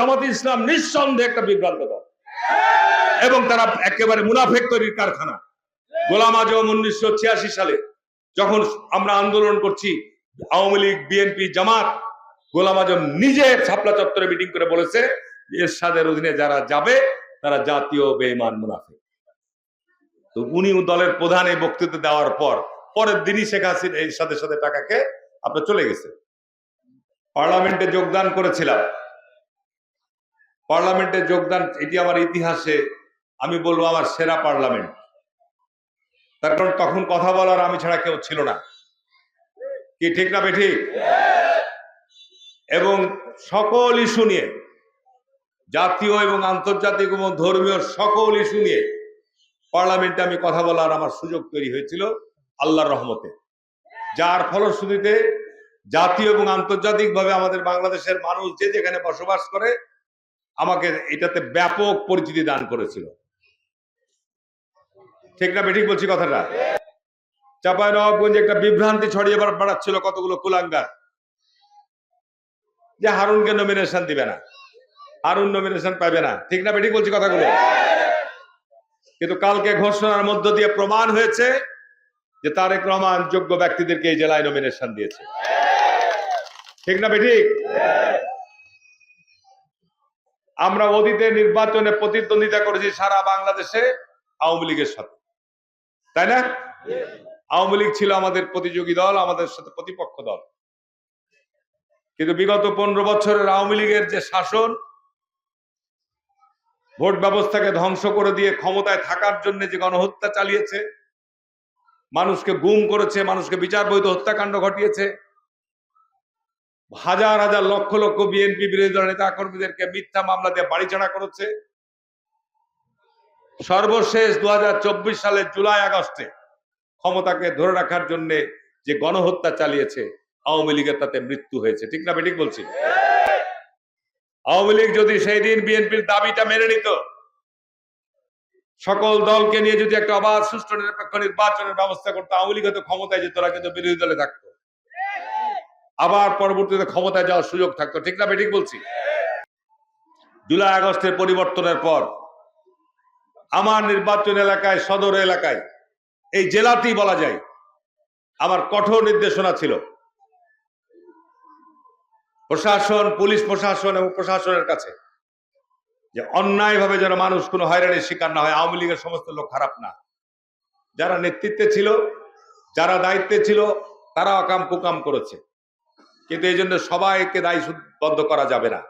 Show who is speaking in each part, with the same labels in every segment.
Speaker 1: জামাত ইসলাম নিঃসন্দেহে একটা বিভ্রান্ত দল। এবং তারা একেবারে মুনাফেক তৈরির কারখানা। গোলাম আজম উনিশশো ছিয়াশি সালে যখন আমরা আন্দোলন করছি, আওয়ামী লীগ, বিএনপি, জামাত, গোলাম আজম নিজে ছাপলা চত্বরে মিটিং করে বলেছে, এরশাদের অধীনে যারা যাবে, তারা জাতীয় বেঈমান মুনাফে তো উনি দলের প্রধান এই বক্তৃতা দেওয়ার পর, পরের দিনই শেখ হাসিনা এর সাথে সাথে টাকাকে, আপনার চলে গেছে। পার্লামেন্টে যোগদান করেছিলাম। পার্লামেন্টে যোগদান, এটি আমার ইতিহাসে, আমি বলব আমার সেরা পার্লামেন্ট। তার কারণ তখন কথা বলার আমি ছাড়া কেউ ছিল না। কি ঠিক না বেঠিক? এবং সকল ইস্যু নিয়ে, জাতীয় এবং আন্তর্জাতিক এবং ধর্মীয় সকল ইস্যু নিয়ে পার্লামেন্টে আমি কথা বলার আমার সুযোগ তৈরি হয়েছিল আল্লাহর রহমতে। যার ফলশ্রুতিতে জাতীয় এবং আন্তর্জাতিকভাবে আমাদের বাংলাদেশের মানুষ যে যেখানে বসবাস করে আমাকে এটাতে ব্যাপক পরিচিতি দান করেছিল। ঠিক না বেঠিক বলছি কথাটা? চাপাই নবাবগঞ্জে একটা বিভ্রান্তি ছড়িয়ে বেড়াচ্ছিল কতগুলো কুলাঙ্গার। যে হারুনকে নমিনেশন দিবে না। হারুন নমিনেশন পাবে না। ঠিক না বেঠিক বলছি কথাগুলো? কিন্তু কালকে ঘোষণার মধ্য দিয়ে প্রমাণ হয়েছে যে তারেক রহমান যোগ্য ব্যক্তিদেরকে এই জেলায় নমিনেশন দিয়েছে। ঠিক না বেঠিক? আমরা অতীতে নির্বাচনে প্রতিদ্বন্দ্বিতা করেছি সারা বাংলাদেশে আওয়ামী লীগের সাথে। তাই না? আওয়ামী লীগ ছিল আমাদের প্রতিযোগী দল, আমাদের সাথে প্রতিপক্ষ দল। কিন্তু বিগত পনেরো বছরের আওয়ামী লীগের যে শাসন, ভোট ব্যবস্থাকে ধ্বংস করে দিয়ে ক্ষমতায় থাকার জন্য যে গণহত্যা চালিয়েছে, মানুষকে গুম করেছে, মানুষকে বিচার বৈধ হত্যাকাণ্ড ঘটিয়েছে হাজার হাজার লক্ষ লক্ষ বিএনপি বিরোধী দলের নেতা কর্মীদেরকে মিথ্যা মামলা দিয়ে বাড়ি ছাড়া করেছে। সর্বশেষ দু সালের জুলাই আগস্টে ক্ষমতাকে ধরে রাখার জন্য যে গণহত্যা চালিয়েছে, আওয়ামী লীগের তাতে মৃত্যু হয়েছে। ঠিক না বেঠিক বলছি? আওয়ামী লীগ যদি সেই দিন বিএনপির দাবিটা মেনে নিত, সকল দলকে নিয়ে যদি একটা অবাধ, সুষ্ঠু, নিরপেক্ষ নির্বাচনের ব্যবস্থা করতো, আওয়ামী লীগ হয়তো ক্ষমতায় যেত ওরা কিন্তু বিরোধী দলে থাকতো। আবার পরবর্তীতে ক্ষমতায় যাওয়ার সুযোগ থাকতো। ঠিক না বেঠিক বলছি। জুলাই আগস্টের পরিবর্তনের পর আমার নির্বাচন এলাকায়, সদর এলাকায়, এই জেলাতেই বলা যায়, আমার কঠোর নির্দেশনা ছিল। প্রশাসন, পুলিশ প্রশাসন এবং প্রশাসনের কাছে যে অন্যায়ভাবে যেন মানুষ কোনো হয়রানির শিকার না হয়, আওয়ামী লীগের সমস্ত লোক খারাপ না। যারা নেতৃত্বে ছিল, যারা দায়িত্বে ছিল তারা অকাম কুকাম করেছে। কিন্তু এই জন্য সবাইকে দায়ী বদ্ধ করা যাবে না।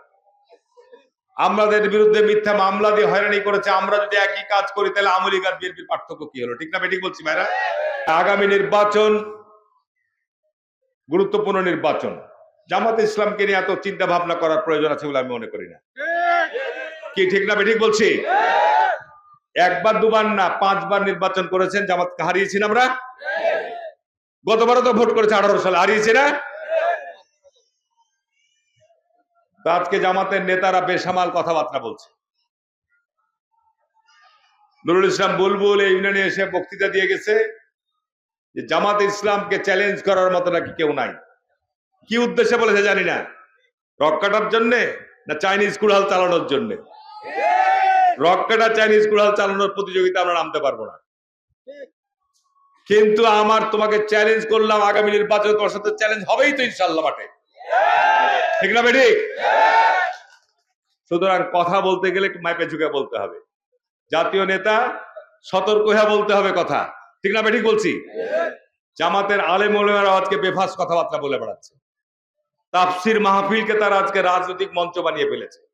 Speaker 1: আমাদের বিরুদ্ধে মিথ্যা মামলা দিয়ে হয়রানি করেছে, আমরা যদি একই কাজ করি, তাহলে আওয়ামী লীগ আর বিএনপির পার্থক্য কি হলো? ঠিক না বেঠিক বলছি ভাইরা? আগামী নির্বাচন, গুরুত্বপূর্ণ নির্বাচন। জামাত ইসলামকে নিয়ে এত চিন্তা ভাবনা করার প্রয়োজন আছে বলে আমি মনে করি না। কি ঠিক না বেঠিক বলছি? একবার, দুবার না, পাঁচবার নির্বাচন করেছেন, জামাতকে হারিয়েছি আমরা? গতবারও তো ভোট করেছে আঠারো সালে, হারিয়েছে না? আজকে জামাতের নেতারা বেসামাল কথাবার্তা বলছে। নুরুল ইসলাম বুলবুল এই ইউনিয়নে এসে বক্তৃতা দিয়ে গেছে যে জামাত ইসলামকে চ্যালেঞ্জ করার মতো নাকি কেউ নাই। কি উদ্দেশ্যে বলেছে জানি না। রক কাটার জন্যে না চাইনিজ কুড়াল চালানোর জন্যে? রক কাটা চাইনিজ কুড়াল চালানোর প্রতিযোগিতা আমরা নামতে পারব না। কিন্তু আমার তোমাকে চ্যালেঞ্জ করলাম আগামী নির্বাচনে, তোমার সাথে চ্যালেঞ্জ হবেই তো ইনশাল্লাহ মাঠে। ঠিক না বেটি? সুতরাং কথা বলতে গেলে একটু মাইপে ঝুঁকে বলতে হবে। জাতীয় নেতা, সতর্ক হয়ে বলতে হবে কথা। ঠিক না বেঠিক বলছি। জামাতের আলেম ওলেমারা আজকে বেফাস কথাবার্তা বলে বেড়াচ্ছে। তাফসির মাহফিলকে তারা আজকে রাজনৈতিক মঞ্চ বানিয়ে ফেলেছে।